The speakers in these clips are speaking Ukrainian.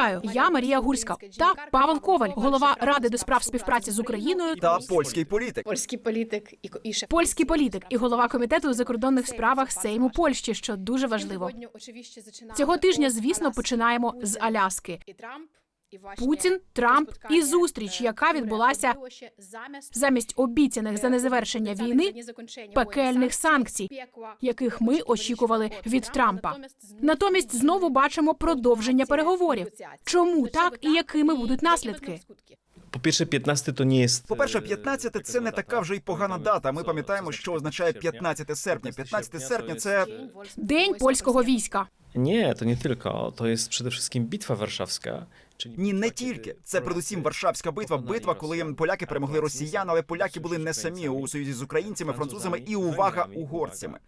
Вітаю, я Марія Гурська та Павел Коваль, голова ради до справ співпраці з Україною, та польський політик. польський політик і, і шеф польський політик і голова комітету у закордонних справах Сейму Польщі, що дуже важливо. Цього тижня, звісно, починаємо з Аляски. Путін, Трамп і зустріч, яка відбулася замість обіцяних за незавершення війни пекельних санкцій, яких ми очікували від Трампа. Натомість знову бачимо продовження переговорів. Чому так і якими будуть наслідки? Po pierwsze, 15 to nie jest. По-перше, e, 15 – це не така вже й погана дата. Ми пам'ятаємо, що означає 15 серпня. 15 серпня це День польського війська. Nie tylko. To jest przede wszystkim Bitwa Warszawska. Czyli ні, не тільки. Це передусім Варшавська битва. Битва, коли поляки перемогли росіян, але поляки були не самі у союзі з українцями, французами і увага угорцями.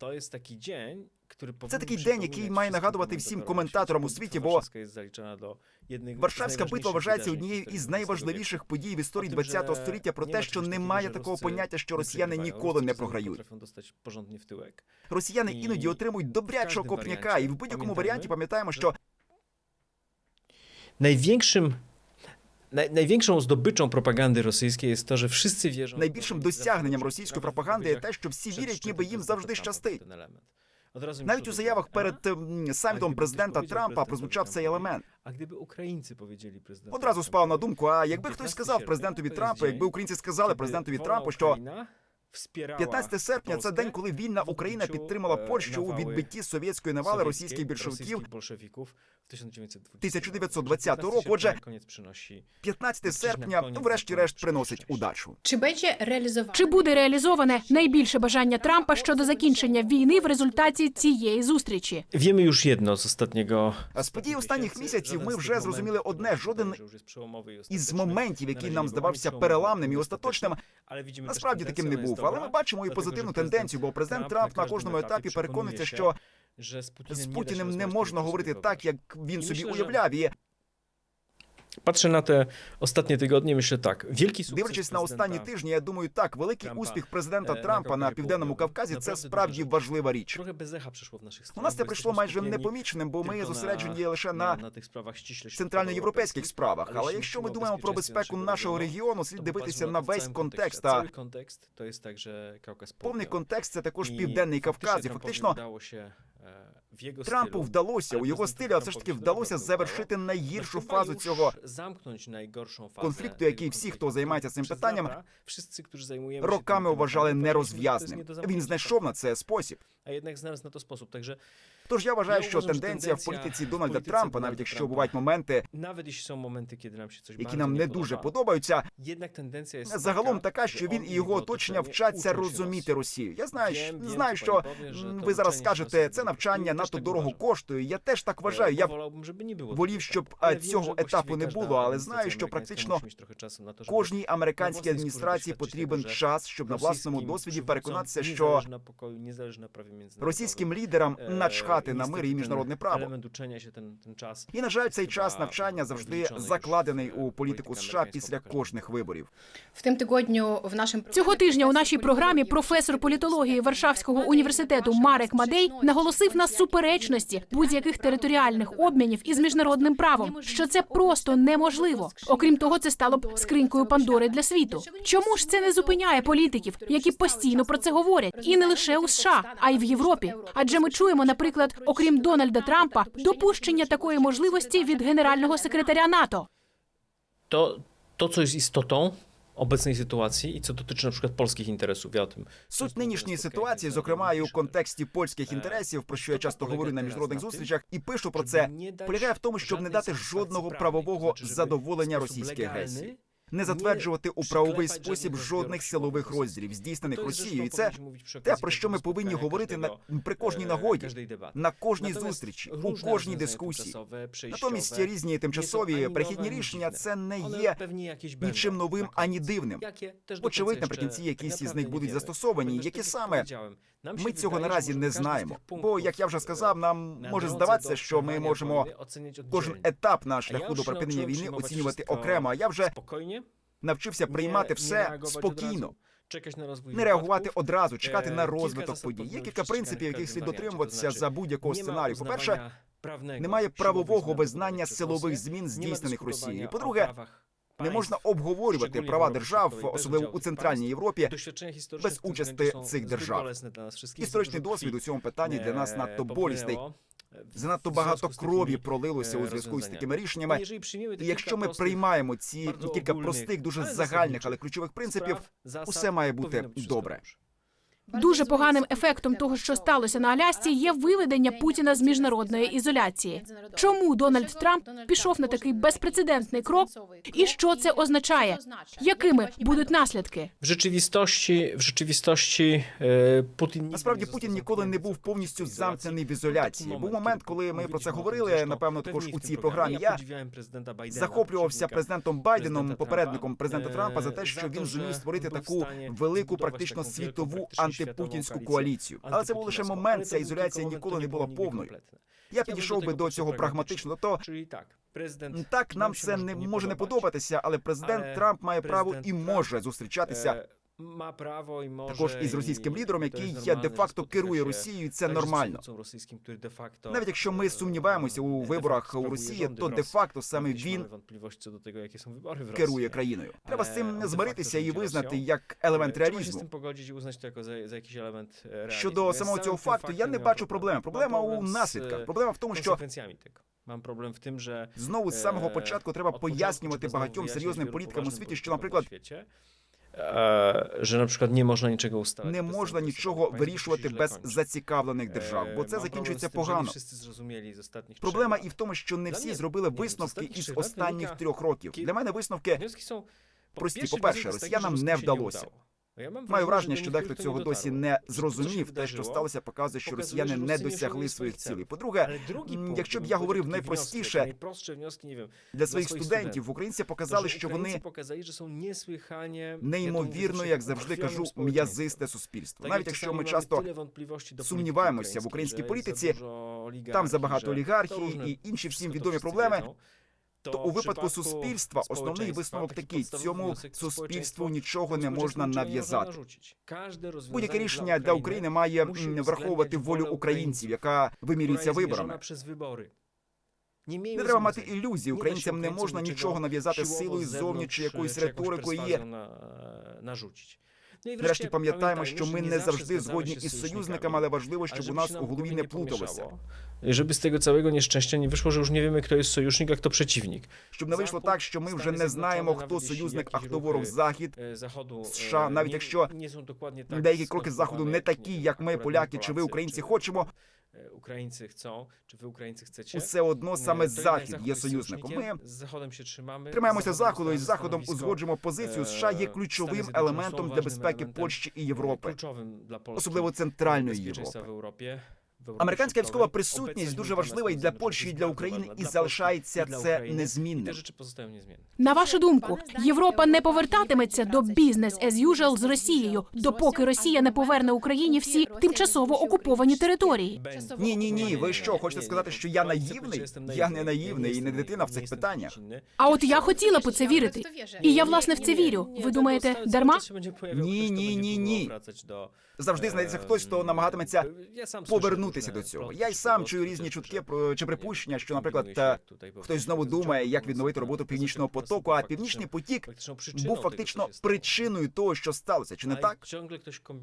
Jest taki dzień, który Це такий день, який має нагадувати всім коментаторам у світі, бо Варшавська битва вважається однією із найважливіших подій в історії ХХ століття про те, що немає такого поняття, що росіяни ніколи не програють. Росіяни іноді отримують добрячого копняка, і в будь-якому варіанті пам'ятаємо, що Największym, naj, największą zdobyczą propagandy rosyjskiej jest to, że wszyscy wierzą. найбільшим досягненням російської пропаганди є те, що всі вірять, ніби їм завжди щастить. Навіть у заявах перед самітом президента Трампа прозвучав цей елемент. А гdyby українці powiedzieli президенту Одразу спав на думку. А якби хтось сказав президентові Трампу, якби українці сказали президентові Трампу, що 15 серпня це день, коли вільна Україна підтримала Польщу у відбитті совєтської навали російських більшовиків 1920 року. Отже, 15 серпня, ну, врешті-решт, приносить удачу. Чи będzie реалізовано Чи буде реалізоване найбільше бажання Трампа щодо закінчення війни в результаті цієї зустрічі? Już jedno z ostatniego. А з подій останніх місяців ми вже зрозуміли одне: жоден із моментів, який нам здавався переламним і остаточним, насправді таким не був. Але ми бачимо і позитивну тенденцію, бо президент Трамп на кожному етапі переконується, що з Путіним не можна говорити так, як він собі уявляв. І Patrzę na te ostatnie tygodnie, myślę tak. Wielki sukces дивлячись на останні тижні, я думаю, так, великий Трампа, успіх президента е, на Трампа на південному. Кавказі це справді дуже важлива річ. Trochę bez echa przeszło w naszych У нас це прийшло майже непоміченим, бо ми зосереджені лише на на тих справах центральноєвропейських справах. Але якщо ми думаємо про безпеку нашого регіону, слід дивитися на весь контекст. А контекст то Кавказ повний контекст це також південний Кавказ. І фактично Трампу стилю, вдалося у його стилі, а все ж таки вдалося завершити найгіршу фазу цього конфлікту, який всі, хто займається цим питанням, роками вважали нерозв'язним. Він знайшов на це спосіб. А jednak znalazł na to sposób. Także Тож я вважаю, що тенденція в політиці Дональда Трампа, навіть якщо бувають моменти, які нам не дуже подобаються, tendencja jest загалом така, що він і його оточення вчаться розуміти Росію. Я знаю, що- знаю, що м, to ви зараз скажете, це навчання коштує. Надто Теж дорого коштує. Я теж так вважаю. Я волів, щоб Ale wiem, цього етапу не було, але знаю, що практично кожній американській адміністрації потрібен час, щоб на власному досвіді переконатися, що російським лідерам Е, начхати на мир і міжнародне право. І на жаль, цей час навчання завжди закладений у е, політику США після кожних виборів. в тим тижню в нашому Цього тижня у нашій програмі професор політології Варшавського університету Марек Мадей наголосив на суперечності будь-яких територіальних обмінів із міжнародним правом, що це просто неможливо. Окрім того, це стало б скринькою Пандори для світу. Чому ж це не зупиняє політиків, які постійно про це говорять, і не лише у США, а й в Європі? Адже ми чуємо, наприклад, окрім Дональда Трампа, допущення такої можливості від генерального секретаря НАТО. To, to, co jest istotą obecnej sytuacji i co dotyczy na przykład polskich interesów, ja o tym Суть нинішньої ситуації, зокрема і у контексті польських інтересів, про що я часто говорю на міжнародних зустрічах, і пишу про це, полягає в тому, щоб не дати жодного правового задоволення російській агресії. Не затверджувати у правовий спосіб жодних силових розділів, здійснених Росією, і це те, про що ми повинні говорити на при кожній нагоді, на кожній зустрічі, у кожній дискусії. Натомість різні тимчасові перехідні рішення це не є нічим новим ані дивним. Очевидь, наприкінці якісь із них будуть застосовані. Які саме ми цього наразі не знаємо. Бо, як я вже сказав, нам може здаватися, що ми можемо кожен етап на шляху до припинення війни оцінювати окремо. А я вже навчився приймати все спокійно, не реагувати одразу, чекати на розвиток подій. Є кілька принципів, яких слід дотримуватися за будь-якого сценарію. По перше, Немає правового визнання силових змін, здійснених Росією. По-друге, не можна обговорювати права держав, особливо у центральній Європі, без участі цих держав. Історичний досвід у цьому питанні для нас надто болісний. Занадто багато крові пролилося у зв'язку з такими рішеннями. І якщо ми приймаємо ці кілька простих, дуже загальних, але ключових принципів, усе має бути добре. Дуже поганим ефектом того, що сталося на Алясці, є виведення Путіна з міжнародної ізоляції. Чому Дональд Трамп пішов на такий безпрецедентний крок? І що це означає? Якими будуть наслідки? В rzeczywistości, w rzeczywistości e, Putin Насправді Путін ніколи не був повністю замкнений в ізоляції. Був Був момент, коли ми про це говорили. Напевно, також у цій програмі. Я захоплювався президентом Байденом, попередником президента Трампа, за те, що він зумів створити таку велику, практично світову антипутінську коаліцію. Але це був лише момент. Ця ізоляція ніколи не була повною. Я підійшов би до цього прагматично. То так нам це не може не подобатися, але президент Трамп має право і може зустрічатися ma prawo i może також із російським лідером, який є де-факто керує Росією. Це нормально. російським, Навіть якщо ми е, сумніваємося у виборах у Росії, то де-факто саме він керує країною. Треба з цим де-факто змиритися і визнати як елемент z реалізму. Щодо самого цього факту, я не бачу проблеми. Проблема у наслідках. е, Проблема в тому, що tego. Mam problem w tym, знову з самого Е, початку треба пояснювати багатьом серйозним політикам у світі, що, наприклад, że наприклад, przykład можна нічого уставити. не можна нічого вирішувати без зацікавлених Е, держав, бо це закінчується погано. Проблема і в тому, що не всі зробили висновки із останніх трьох років. Для мене висновки Прості. Jest taki, росіянам не вдалося. Ja Маю враження, що дехто цього досі не зрозумів. Те, що сталося, показує, що росіяни не досягли своїх цілей. М, punkt, якщо б я говорив найпростіше, для своїх студентів українці показали, що вони неймовірно, як завжди кажу, м'язисте суспільство. Навіть якщо ми часто сумніваємося в українській політиці, там забагато олігархії і інші всім відомі проблеми, то у випадку суспільства основний висновок такий: цьому суспільству нічого не можна нав'язати. Будь-яке рішення для України має враховувати волю українців, яка вимірюється виборами. Не треба мати ілюзій. Українцям не можна нічого нав'язати силою ззовні чи якоюсь риторикою. Є Нарешті пам'ятаємо, що ми не завжди згодні із союзниками, але важливо, щоб у нас у голові не плуталося. I з z tego całego nieszczęścia nie wyszło, że już nie хто kto jest sojusznik, a kto przeciwnik. Щоб не вийшло так, що ми вже не знаємо, хто союзник, а хто ворог захід. Заходу США, навіть якщо Деякі кроки заходу не такі, як ми, поляки чи ви, українці, хочемо. Українці chcą, чи ви українці chcecie. Усе одно саме To захід є союзником. Ми з Заходом ще тримаємо тримаємося заходу і з заходом узгоджуємо позицію. США є Е, ключовим елементом для безпеки Польщі і е, Європи, особливо центральної Європи. Американська військова присутність дуже важлива і для Польщі, і для України, і залишається це незмінним. На вашу думку, Європа не повертатиметься до бізнес as usual з Росією, допоки Росія не поверне Україні всі тимчасово окуповані території. Ні, ні, ні. Ви що, хочете сказати, що я наївний? Я не наївний і не дитина в цих питаннях. А от я хотіла б у це вірити. І я власне в це вірю. Ви думаєте, дарма? Ні, ні, ні, ні. Завжди знайдеться хтось, хто намагатиметься повернутися до цього. Я й сам чую різні чутки про чи припущення, що, наприклад, та хтось знову думає, як відновити роботу північного потоку. А північний потік був фактично причиною того, що сталося, чи не так?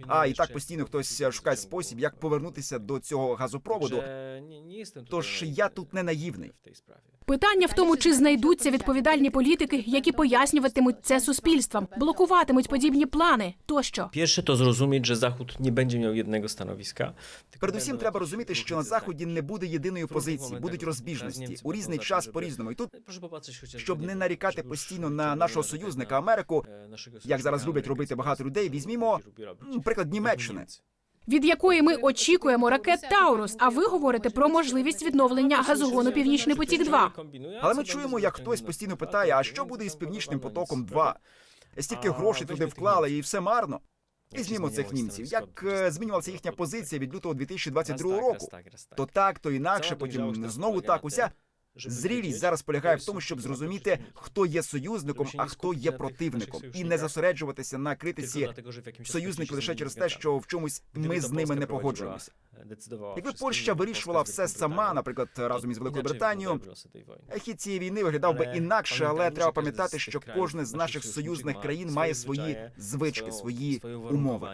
А і так постійно хтось шукає спосіб, як повернутися до цього газопроводу. Тож я тут не наївний. Питання в тому, чи знайдуться відповідальні політики, які пояснюватимуть це суспільствам, блокуватимуть подібні плани тощо. Pierwsze to zrozumieć, że Zachód nie będzie miał jednego stanowiska. Передусім, треба розуміти, що на заході не буде єдиної позиції, будуть розбіжності у різний час по різному. І тут, щоб не нарікати постійно на нашого союзника Америку, e, як зараз люблять робити багато людей, візьмімо приклад Німеччини. Від якої ми очікуємо ракет Таурус. А ви говорите про можливість відновлення газогону Північний потік 2 Але ми чуємо, як хтось постійно питає: а що буде із північним потоком 2 Стільки грошей туди вклали, і все марно. І Візьмімо цих німців. Як е, змінювалася їхня позиція від лютого 2022 року? То так, то інакше, потім знову так. Уся зрілість зараз полягає в тому, щоб зрозуміти, хто є союзником, а хто є противником, і не зосереджуватися на критиці союзників лише через те, що в чомусь ми з ними не погоджуємося. Якби Польща вирішувала все сама, наприклад, разом із Великою Британією, хід цієї війни виглядав би інакше, але треба пам'ятати, що кожен з наших союзних країн має свої звички, свої- умови.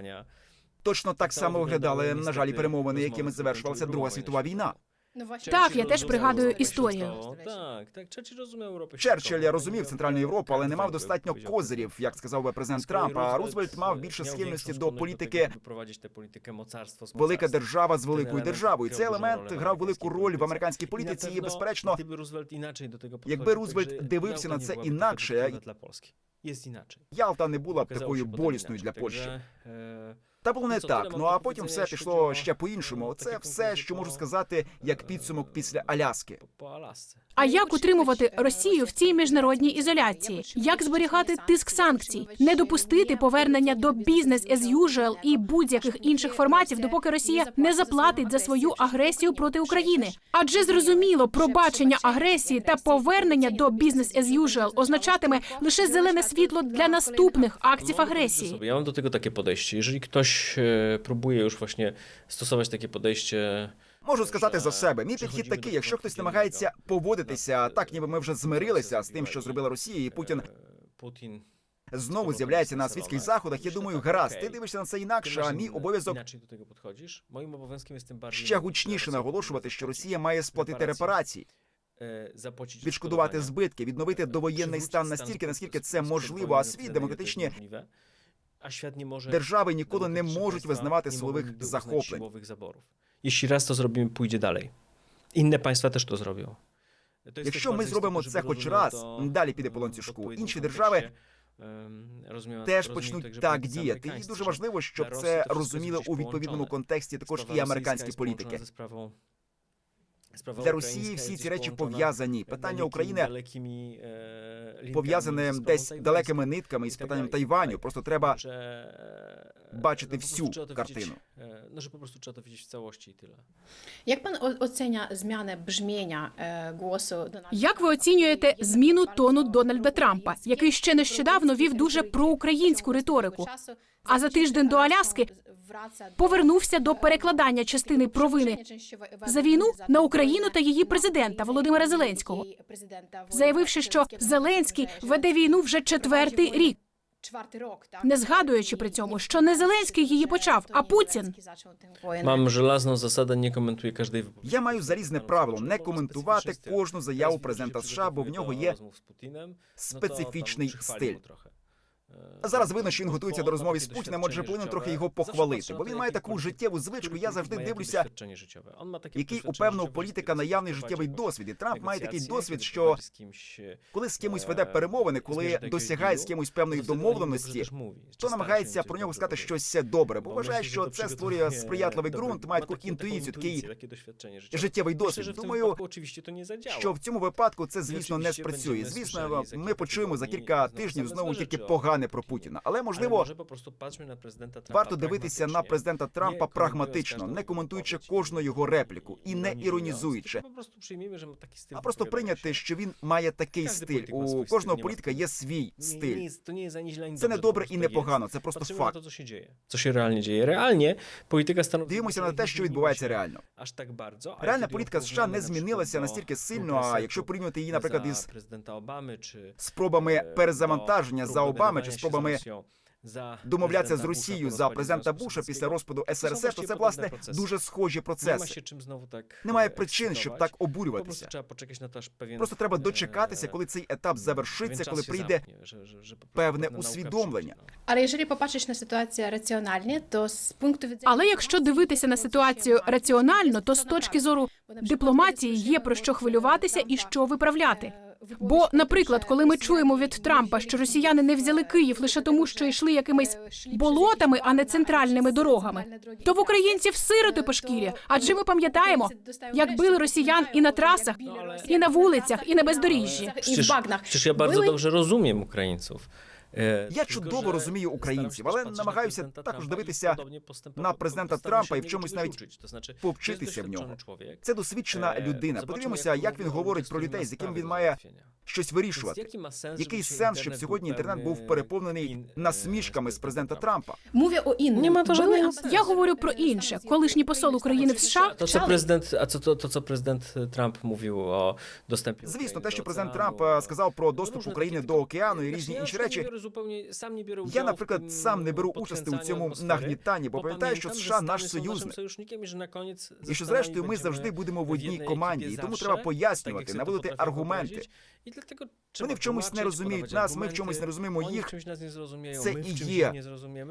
Точно так само виглядали, на жаль, перемовини, якими завершувалася Друга світова війна. Ну, ваші- Так, я теж пригадую історію. Так, так, Черчилль розумів Європу. Черчилль розумів Центральну Європу, але не мав достатньо козирів, як сказав би президент Трамп. А Рузвельт мав більше схильності до політики велика держава з великою державою. Цей елемент грав велику роль в американській політиці, і безперечно, якби Рузвельт дивився на це інакше. Ялта не була б такою болісною для Польщі. Та було не так. Ну а потім все пішло ще по-іншому. Це все, що можу сказати, як підсумок після Аляски. А як утримувати Росію в цій міжнародній ізоляції? Як зберігати тиск санкцій, не допустити повернення до бізнес as usual і будь-яких інших форматів, допоки Росія не заплатить за свою агресію проти України? Адже зрозуміло, пробачення агресії та повернення до бізнес as usual означатиме лише зелене світло для наступних актів агресії. Mam do tego takie podejście. Jeżeli ktoś e, próbuje już właśnie stosować takie podejście Можу сказати за себе. Мій підхід такий: якщо хтось намагається поводитися так, ніби ми вже змирилися з тим, що зробила Росія, і Путін e, Putin знову з'являється на світських заходах. Я думаю, гаразд, ти дивишся на це інакше. А мій обов'язок tym bardziej ще гучніше наголошувати, що Росія має сплатити репарації, відшкодувати збитки, відновити довоєнний стан настільки, наскільки це можливо. А світ демократичні A świat nie może держави ніколи не можуть визнавати силових захоплень. zaborów. Jeśli raz to zrobimy, pójdzie dalej. Inne państwa też to zrobią. Якщо ми зробимо це хоч раз, далі піде по ланцюжку. Інші держави em, теж почнуть так діяти. І дуже важливо, щоб це розуміли у відповідному контексті також і американські політики. Для Росії всі ці речі пов'язані. Питання України е, пов'язане десь далекими нитками із питанням Тайваню. Просто треба бачити po prostu всю картину. No, że po prostu trzeba to widzieć w całości i tyle. Як пан оценя зміни бжміння е, голосу Дональда Як ви оцінюєте зміну тону Дональда Трампа, який ще нещодавно вів дуже проукраїнську риторику, а за тиждень до Аляски повернувся до перекладання частини провини за війну на Україну та її президента Володимира Зеленського, заявивши, що Зеленський веде війну вже четвертий рік, не згадуючи при цьому, що не Зеленський її почав, а Путін. Мам żelazną засада не коментує кожний. Я маю залізне правило не коментувати кожну заяву президента США, бо в нього є Ну, специфічний стиль. Зараз видно, що він готується до розмови з Путіним, отже, повинен трохи його похвалити, бо він має таку життєву звичку. Я завжди дивлюся, який у певного політика наявний життєвий досвід. І Трамп має такий досвід, що коли з кимось веде перемовини, коли досягає з кимось певної домовленості, то намагається про нього сказати щось добре, бо вважає, що це створює сприятливий ґрунт, має таку інтуїцію, такий життєвий досвід. Думаю, що в цьому випадку це, звісно, не спрацює. Звісно, ми почуємо за кілька тижнів знову тільки погане про Путіна. Але можливо, варто дивитися на президента Трампа прагматично, не коментуючи кожну його репліку і не іронізуючи. А просто прийняти, що він має такий стиль. У кожного політика є свій стиль. Це не добре і не погано, це просто факт. Co się realnie dzieje? Realnie polityka Stanów Дивимося на те, що відбувається реально. Аж так а Реальна політика США не змінилася настільки сильно. А якщо порівнювати її, наприклад, із президента Обами чи спробами перезавантаження за Обами чи спробами домовлятися з Росією за президента Буша після розпаду СРСР, то це власне дуже схожі процеси. ще чим знову так Немає е, причин, щоб так обурюватися. to, aż Просто треба е, дочекатися, коли цей етап завершиться, коли прийде певне усвідомлення. Але якщо побачиш на ситуацію раціональні, то з пункту від Але якщо дивитися на ситуацію раціонально, то з точки зору дипломатії є про що хвилюватися і що виправляти. Бо, наприклад, коли ми чуємо від Трампа, що росіяни не взяли Київ лише тому, що йшли якимись болотами, а не центральними дорогами, то в українців сироти по шкірі. Адже ми пам'ятаємо, як били росіян і на трасах, і на вулицях, і на бездоріжжі. і в багнах. przecież ja bardzo Były- українців. rozumiem Ukraińców. E, я чудово розумію українців, але намагаюся також дивитися на президента Трампа і в чомусь навіть повчитися в нього. Це досвідчена людина. Подивимося, як він говорить про людей, з яким він має щось вирішувати. Який сенс, щоб сьогодні інтернет був переповнений насмішками з президента Трампа? Мовля о жодного. я говорю про інше. Колишній посол України в США то це президент. А це то це президент е, Трамп мовив о доступі. Звісно, те, що президент Трамп е, сказав про доступ України до океану і різні інші речі zupełnie sam nie biorę Я, наприклад, сам не беру участі у цьому нагнітанні, бо пам'ятаю, що США наш союзник. і що зрештою ми завжди будемо в одній команді, і тому треба пояснювати, наводити аргументи. І для тико Вони в чомусь не розуміють нас. Ми в чомусь не розуміємо їх. Це і є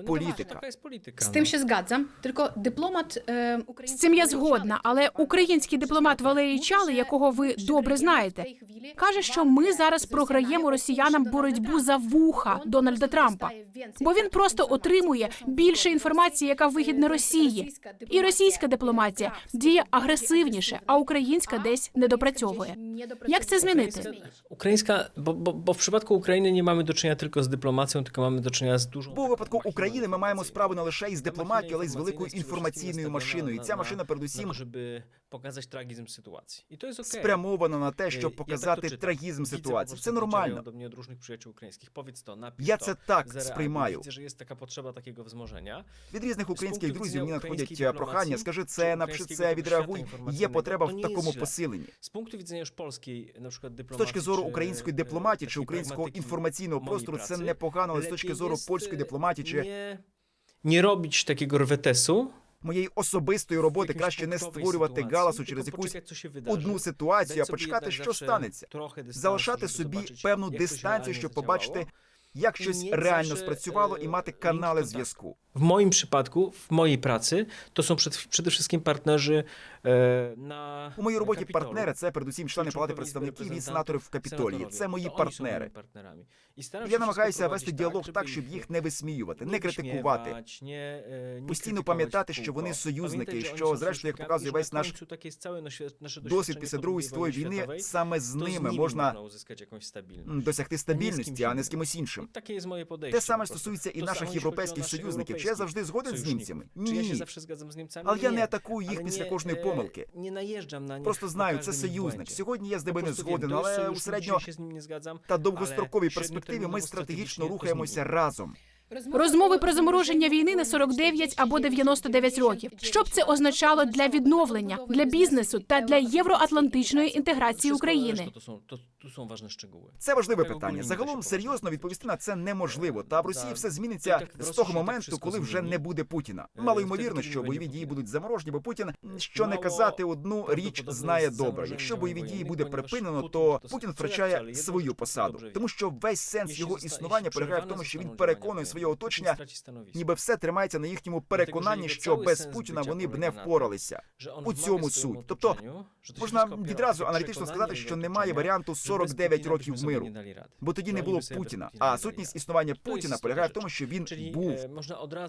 політика. З тим ще згадзам. Тільки дипломат з цим я згодна, але український дипломат Валерій Чали, якого ви добре знаєте, каже, що ми зараз програємо росіянам боротьбу за вуха. Дональда Трампа. Бо він просто отримує більше інформації, яка вигідна Росії. І російська дипломатія діє агресивніше, а українська десь недопрацьовує. Як це змінити? Українська бо бо, бо в випадку України не маємо до чинення тільки з дипломацією, тільки маємо до чинення з дуже Бо випадку України. Ми маємо справу не лише із дипломатією, але й з великою інформаційною машиною. І Ця машина, передусім, може би показати трагізм ситуації, і то спрямована на те, е, щоб показати трагізм ситуації. Це нормально. До мені дружних приятелів українських повідсто на я це так сприймаю. від різних українських друзів мені надходять прохання. Скажи це, напиши це, відреагуй. Є потреба в такому посиленні. З пункту з точки зору української дипломатії чи українського інформаційного простору. Це непогано, але з точки зору польської дипломатії чи не робіть такого рветесу. Моєї особистої роботи краще не створювати галасу через якусь одну ситуацію, а почекати, що станеться. трохи залишати собі певну дистанцію, щоб побачити як щось реально спрацювало і мати канали зв'язку. W moim przypadku, w mojej pracy, to są przed, przede wszystkim partnerzy e, na. У моїй роботі Капітолу. партнери це передусім члени палати представників і сенаторів в Капітолії. Це мої партнери. І Я намагаюся вести діалог так, щоб їх не висміювати, не критикувати. Постійно пам'ятати, що вони союзники, що зрештою, як показує весь наш досвід після другої світової війни, саме з ними можна досягти стабільності, а не з кимось іншим. Те саме стосується і наших європейських союзників. Чи я завжди згоден з німцями? Ні. Чи я ще завжди згоден з німцями? Але я не атакую їх після кожної помилки. Не наїжджам на них. Просто знаю, це союзник. Сьогодні я з ними не згоден, але у середньо та довгостроковій перспективі ми стратегічно рухаємося разом. Розмови про замороження війни на 49 або 99 років. Що б це означало для відновлення, для бізнесу та для євроатлантичної інтеграції України? Tu są ważne szczegóły. Це важливе питання. Загалом серйозно відповісти на це неможливо. Та в Росії все зміниться з того моменту, коли вже не буде Путіна. Мало ймовірно, що бойові дії будуть заморожені, бо Путін що не казати одну річ знає добре. Якщо бойові дії буде припинено, то Путін втрачає свою посаду, тому що весь сенс його існування полягає в тому, що він переконує своє оточення, ніби все тримається на їхньому переконанні, що без Путіна вони б не впоралися. У цьому суть. Тобто можна відразу аналітично сказати, що немає варіанту 49 років миру. Бо тоді не було Путіна. А сутність існування Путіна полягає в тому, що він був.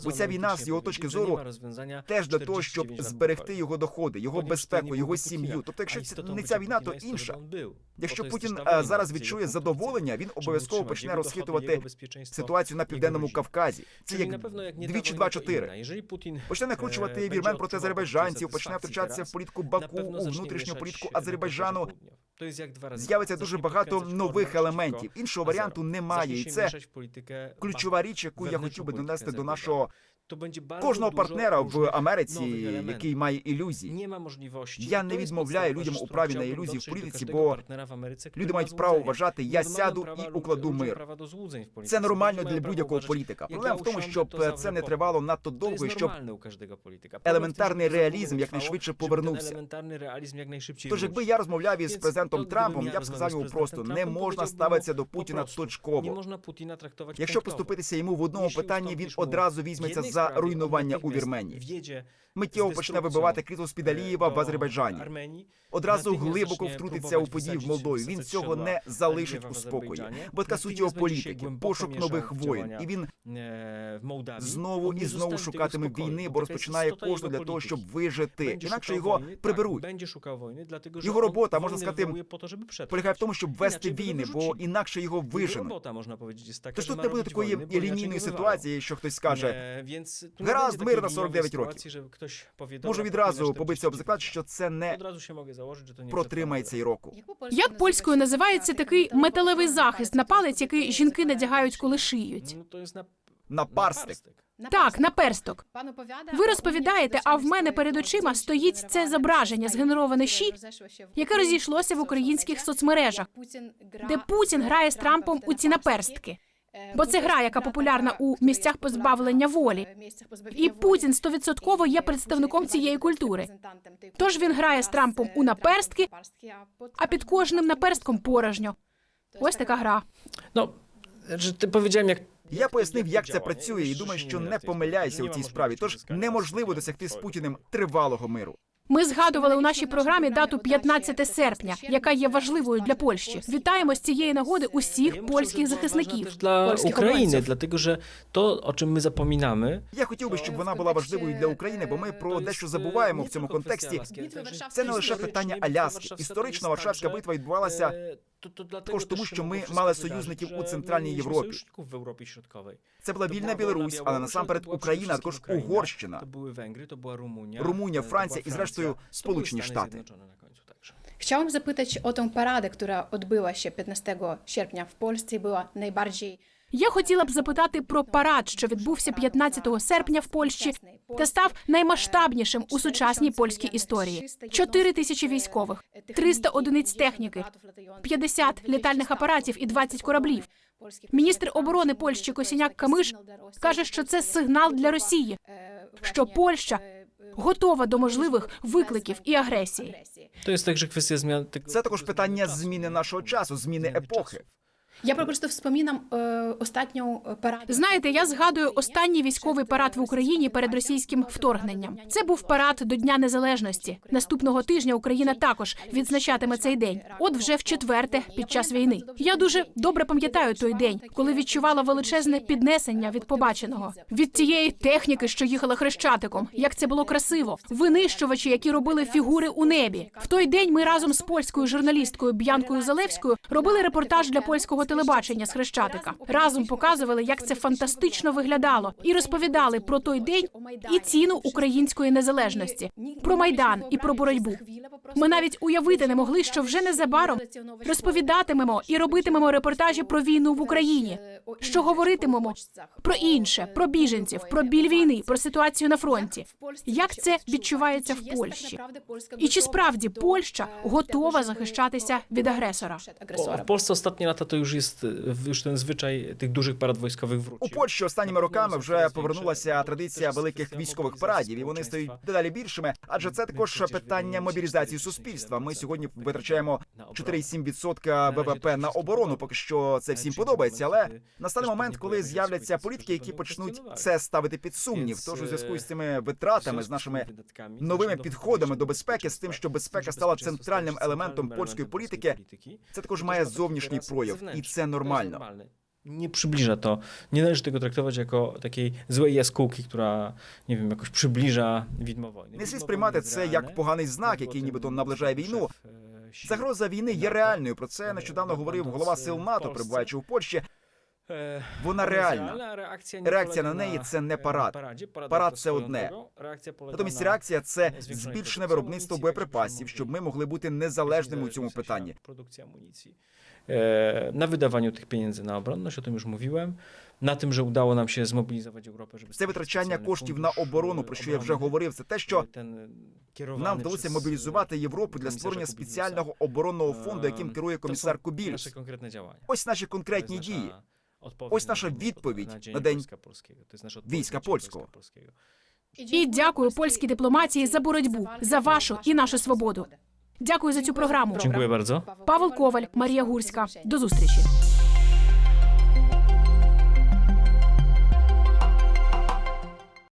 Бо ця війна з його точки зору теж для того, щоб зберегти його доходи, його безпеку, його сім'ю. Тобто, якщо це не ця війна, то інша. Якщо Путін е, зараз відчує задоволення, він обов'язково почне розхитувати ситуацію на південному Кавказі. Це як дві чи два чотири. почне накручувати вірмен проти азербайджанців, почне втручатися в політку Баку у внутрішню політку Азербайджану. То з як два з'явиться дуже дуже багато нових елементів. Іншого варіанту немає, і це ключова річ, яку я хотів би донести до нашого то będzie bardzo кожного партнера в Америці, який має ілюзії. Нема можливості. Я не відмовляю людям у праві на ілюзії в політиці, бо люди мають право вважати, я сяду і укладу мир. Це нормально для будь-якого політика. Проблема в тому, щоб це не тривало надто довго, і щоб елементарний реалізм якнайшвидше повернувся. Тож, якби я розмовляв із президентом Трампом, я б сказав йому просто не можна ставитися до Путіна точково. Якщо поступитися йому в одному питанні, він одразу візьметься за за руйнування у Вірменії. Миттєво почне вибивати кризу з Підалієва в Азербайджані. Одразу глибоко втрутиться у події в Молдові. Він цього не залишить у спокої. Бо така суть його політики, пошук нових воєн, і він знову і знову шукатиме війни, бо розпочинає кожну для того, щоб вижити. Інакше його приберуть. його робота можна сказати, полягає в тому, щоб вести війни, бо інакше його виженуть. Тож тут не буде такої лінійної ситуації, що хтось скаже Nie Гаразд, мир на 49 років. Можу відразу побитися об заклад, що це не протримається і року. Як польською називається такий металевий захист на палець, який жінки надягають, коли шиють? To jest na, Напарстик. Так, наперсток. Ви розповідаєте, а в мене перед очима стоїть це зображення згенероване щі, яке розійшлося в українських соцмережах, де Путін грає з Трампом у ці наперстки. Бо це гра, яка популярна у місцях позбавлення волі. І Путін стовідсотково є представником цієї культури. Тож він грає з Трампом у наперстки, а під кожним наперстком порожньо. Ось така гра. No, że ty powiedziałem, jak Я пояснив, як це працює, і думаю, що не помиляюся у цій справі. Тож неможливо досягти з Путіним тривалого миру. Ми згадували у нашій програмі дату 15 серпня, яка є важливою для Польщі. Вітаємо з цієї нагоди усіх польських захисників. для України. Для dlatego że to, o czym my zapominamy, Я хотів би, щоб вона була важливою для України, бо ми про дещо забуваємо в цьому контексті. Це не лише питання Аляски. Історично Варшавська битва відбувалася e, також тому, що ми мали союзників у Центральній Європі. Europie Środkowej. Це була To вільна Білорусь, але насамперед Україна, також Угорщина, to Francja była i zresztą Francja, to Sполучені były Stany Штати. Chciałam zapytać o tą paradę, która odbyła się 15 sierpnia w Polsce i była najbardziej Я хотіла б запитати про парад, що відбувся 15 серпня в Польщі, та став наймасштабнішим у сучасній польській історії. 4 тисячі військових, 300 одиниць техніки, 50 літальних апаратів і 20 кораблів. Міністр оборони Польщі Косіняк Камиш каже, що це сигнал для Росії, що Польща готова до можливих викликів і агресії. To jest także kwestia. Це також питання зміни нашого часу, зміни епохи. Ja po prostu wspominam e, ostatnią e. Знаєте, я згадую останній військовий парад в Україні перед російським вторгненням. Це був парад до Дня Незалежності. Наступного тижня Україна також відзначатиме цей день. От вже в четверте під час війни. Я дуже добре пам'ятаю той день, коли відчувала величезне піднесення від побаченого від тієї техніки, що їхала хрещатиком. Як це було красиво, винищувачі, які робили фігури у небі. В той день ми разом з польською журналісткою Б'янкою Залевською робили репортаж для польського телебачення з Хрещатика. Разом показували, як це фантастично виглядало, і розповідали про той день і ціну української незалежності, про майдан і про боротьбу. Ми навіть уявити не могли, що вже незабаром розповідатимемо і робитимемо репортажі про війну в Україні. Що говоритимемо про інше, про біженців, про біль війни, про ситуацію на фронті. Як це відчувається в Польщі? І чи справді Польща готова захищатися від агресора? Polsce ostatnie lata to już jest ten zwyczaj tych dużych parad wojskowych У. Польщі останніми роками вже повернулася традиція великих військових парадів, і вони стають дедалі більшими. Адже це також питання мобілізації суспільства. Ми сьогодні витрачаємо 4,7% ВВП на оборону. Поки що це всім подобається, але настане момент, коли з'являться політики, які почнуть це ставити під сумнів. Тож у зв'язку з цими витратами, з нашими новими підходами до безпеки, з тим, що безпека стала центральним елементом польської політики, це також має зовнішній прояв, і це нормально. Nie przybliża to. Nie należy tego traktować jako takiej złej jaskółki, która, nie wiem, jakoś przybliża widmo wojny. Не слід сприймати це як поганий знак, який нібито наближає війну. Загроза війни є реальною. Про це нещодавно говорив голова сил НАТО, перебуваючи у Польщі. Е, Вона реальна. Реакція, Реакція на неї це не парад. Парад це одне. Натомість реакція це збільшене виробництво боєприпасів, щоб ми могли бути незалежними у цьому питанні. Produkcja amunicji. E, Na wydawaniu tych pieniędzy na obronność, o tym już mówiłem. Na tym, że udało nam się zmobilizować Europę, żeby Це витрачання коштів на оборону, про що я вже говорив. Це те, що нам вдалося мобілізувати Європу для створення спеціального оборонного фонду, яким керує комісар konkretne. Ось наші конкретні дії. Ось наша відповідь на День війська польського. І дякую польській дипломатії за боротьбу, за вашу і нашу свободу. Дякую за цю програму. Дякую дуже. Павел Коваль, Марія Гурська. До зустрічі.